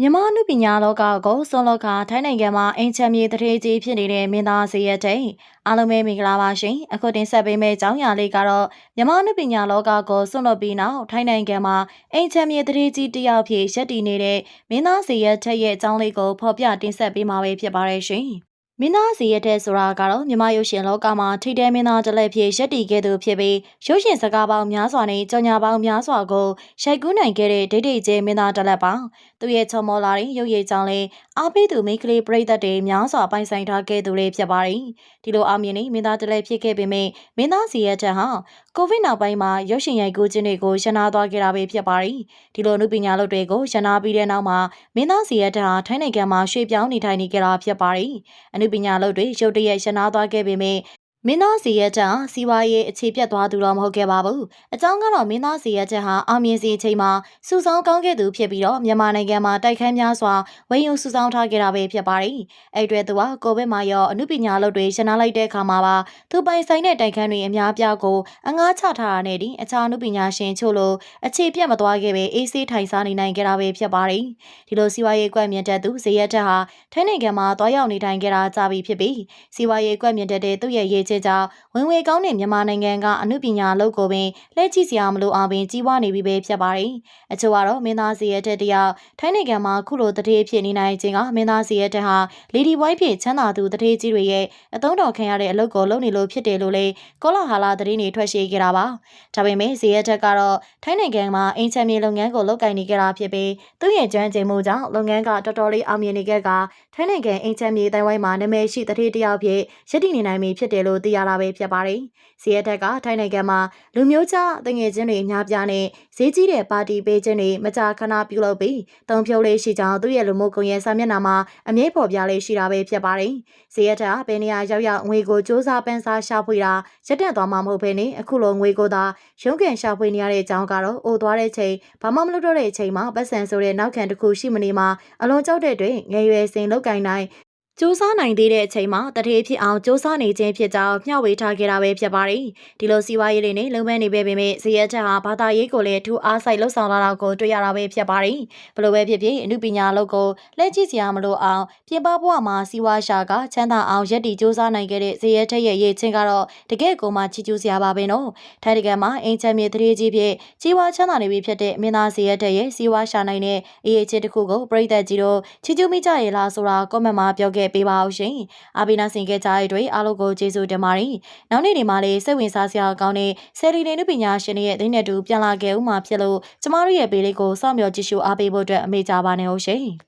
မြန်မာအနုပညာလောကကိုဆွန်လောကထိုင်းနိုင်ငံမှာအင်ချမ်းမြေတရေကြီးဖြစ်နေတဲ့မင်းသားစီရက်တဲ့အားလုံးပဲမင်္ဂလာပါရှင်အခုတင်ဆက်ပေးမယ့်အကြောင်းအရာလေးကတော့မြန်မာအနုပညာလောကကိုဆွန်လွတ်ပြီးနောက်ထိုင်းနိုင်ငံမှာအင်ချမ်းမြေတရေကြီးတယောက်ဖြစ်ရပ်တည်နေတဲ့မင်းသားစီရက်တဲ့ရဲ့အကြောင်းလေးကိုဖော်ပြတင်ဆက်ပေးမှာပဲဖြစ်ပါတယ်ရှင် မင်းသားစီရတဲ့ဆိုတာကတော့မြမရုပ်ရှင်လောကမှာထိတဲမင်းသားတစ်လက်ဖြစ်ရက်တည်ခဲ့သူဖြစ်ပြီးရုပ်ရှင်စကားပေါင်းများစွာနဲ့ကြော်ညာပေါင်းများစွာကိုရိုက်ကူးနိုင်ခဲ့တဲ့ဒိတ်ဒိတ်ကျဲမင်းသားတစ်လက်ပါသူရဲ့ချုံမောလာတဲ့ရုပ်ရည်ကြောင့်လည်းအားပေးသူမိန်းကလေးပရိသတ်တွေများစွာပိုင်ဆိုင်ထားခဲ့သူလေးဖြစ်ပါတယ်ဒီလိုအောင်မြင်နေမင်းသားတစ်လက်ဖြစ်ခဲ့ပေမဲ့မင်းသားစီရတဲ့ဟာကိုဗစ်နောက်ပိုင်းမှာရုပ်ရှင်ရိုက်ကူးခြင်းတွေကိုရှင်းနာသွားခဲ့တာပဲဖြစ်ပါတယ်ဒီလိုအမှုပညာလုပ်တွေကိုရှင်းနာပြီးတဲ့နောက်မှာမင်းသားစီရတဲ့ဟာထိုင်းနိုင်ငံမှာရွှေ့ပြောင်းနေထိုင်နေကြတာဖြစ်ပါတယ်အမှုပညာလုပ်တွေရုတ်တရက်ရှင်းနာသွားခဲ့ပေမဲ့ မင်းသားစီရက်ချက်ဟာစီးပွားရေးအခြေပြတ်သွားသူတော့မဟုတ်ခဲ့ပါဘူး။အကြောင်းကတော့မင်းသားစီရက်ချက်ဟာအောင်မြင်စီအချိန်မှာစူဆောင်းကောင်းခဲ့သူဖြစ်ပြီးတော့မြန်မာနိုင်ငံမှာတိုက်ခန်းများစွာဝယ်ယူစူဆောင်းထားခဲ့တာပဲဖြစ်ပါတယ်။အဲ့အတွက်သူကကိုဗစ်မှာရောအမှုပညာလုပ်တွေရှင်းနာလိုက်တဲ့အခါမှာပါသူပိုင်ဆိုင်တဲ့တိုက်ခန်းတွေအများပြားကိုအငှားချထားတာနဲ့ဒီအခြားအမှုပညာရှင်ချို့လိုအခြေပြတ်မသွားခဲ့ပဲအေးဆေးထိုင်စားနေနိုင်ခဲ့တာပဲဖြစ်ပါတယ်။ဒီလိုစီးပွားရေးကွက်မြင့်တဲ့သူဇေယျတက်ဟာထိုင်းနိုင်ငံမှာတွားရောက်နေထိုင်ခဲ့တာကြာပြီဖြစ်ပြီးစီးပွားရေးကွက်မြင့်တဲ့သူ့ရဲ့ရေးချစ်ကြောင့်ဝင်ဝေကောင်းတဲ့မြန်မာနိုင်ငံကအမှုပညာလုပ်ကိုပင်လက်ကြည့်စရာမလိုအောင်ပင်ကြီးပွားနေပြီပဲဖြစ်ပါတယ်။အချို့ကတော့မင်းသားစီရဲ့တက်တယောက်ထိုင်းနိုင်ငံမှာခုလိုတတိဖြစ်နေနိုင်ခြင်းကမင်းသားစီရဲ့တက်ဟာလီဒီဘွိုင်းဖြစ်ချမ်းသာသူတတိကြီးတွေရဲ့အသုံးတော်ခံရတဲ့အလုပ်ကိုလုပ်နေလို့ဖြစ်တယ်လို့လေကောလာဟာလာတတိနေထွက်ရှိခဲ့တာပါ။ဒါပေမဲ့စီရဲ့တက်ကတော့ထိုင်းနိုင်ငံမှာအင်ချမ်းမြေလုပ်ငန်းကိုလုပ်ကိုင်နေကြတာဖြစ်ပြီးသူ့ရဲ့ကျွမ်းကျင်မှုကြောင့်လုပ်ငန်းကတော်တော်လေးအောင်မြင်နေခဲ့ကထိုင်းနိုင်ငံအင်ချမ်းမြေတိုင်ဝိုင်းမှာနာမည်ရှိတတိတယောက်ဖြစ်ရည်တည်နေနိုင်ပြီဖြစ်တယ်လို့သိရတာပဲဖြစ်ပါတယ်။စီရတက်ကထိုင်းနိုင်ငံမှာလူမျိုးခြားတငယ်ချင်းတွေအများပြားနဲ့ဈေးကြီးတဲ့ပါတီပေးခြင်းတွေမကြာခဏပြုလုပ်ပြီးတုံဖြုတ်လေးရှိကြောင်းသူ့ရဲ့လူမှုကွန်ရက်စာမျက်နှာမှာအမြဲဖော်ပြလေးရှိတာပဲဖြစ်ပါတယ်။စီရတက်ကဘယ်နေရာရောက်ရောက်ငွေကိုစ조사ပန်းစားရှာဖွေတာရက်တက်သွားမှာမဟုတ်ဘဲနဲ့အခုလိုငွေကိုသာရုံးကန်ရှာဖွေနေရတဲ့အကြောင်းကတော့အိုသွားတဲ့ချိန်ဘာမှမလုပ်တော့တဲ့အချိန်မှာပတ်စံဆိုတဲ့နောက်ခံတစ်ခုရှိမနေမှာအလွန်ကြောက်တဲ့အတွက်ငယ်ရွယ်စဉ်လောက်ကင်နိုင် စူးစမ်းနိုင်သေးတဲ့အချိန်မှာတထေးဖြစ်အောင်စူးစမ်းနေခြင်းဖြစ်ကြောင်းမျှဝေထားခဲ့တာပဲဖြစ်ပါတယ်။ဒီလိုစီးပွားရေးတွေနဲ့လုံပန်းနေပေမဲ့ဇရက်ချက်ဟာဘာသာရေးကိုလည်းထူအားစိုက်လှုပ်ဆောင်လာတာကိုတွေ့ရတာပဲဖြစ်ပါတယ်။ဘလို့ပဲဖြစ်ဖြစ်အမှုပညာလုပ်ကိုလက်ကြည့်စရာမလိုအောင်ပြင်ပဘဝမှာစီးပွားရှာကချမ်းသာအောင်ရက်တီစူးစမ်းနိုင်ခဲ့တဲ့ဇရက်ထက်ရဲ့ရေးချင်းကတော့တကယ့်ကိုမှချီကျူးစရာပါပဲနော်။ထိုင်တကယ်မှာအင်ချမ်းမြေတရေကြီးဖြစ်ကြီးဝါချမ်းသာနေပြီဖြစ်တဲ့မင်းသားဇရက်ထက်ရဲ့စီးပွားရှာနိုင်တဲ့အရေးချင်းတစ်ခုကိုပြည်သက်ကြီးတို့ချီကျူးမိကြရလားဆိုတာကွန်မန့်မှာပြောခဲ့ပေးပါအောင်ရှင်။အားပေးနာဆင်ခဲ့ကြတဲ့အတွက်အားလုံးကိုကျေးဇူးတင်ပါတယ်။နောက်နေ့ဒီမှာလေးစိတ်ဝင်စားစရာကောင်းတဲ့ဆယ်လီနေနုပညာရှင်တွေရဲ့အသိနဲ့တူပြန်လာခဲ့ဦးမှာဖြစ်လို့ကျမတို့ရဲ့ပေးလေးကိုစောင့်မျှော်ကြည့်ရှုအားပေးဖို့အတွက်အမေကြပါနေအောင်ရှင်။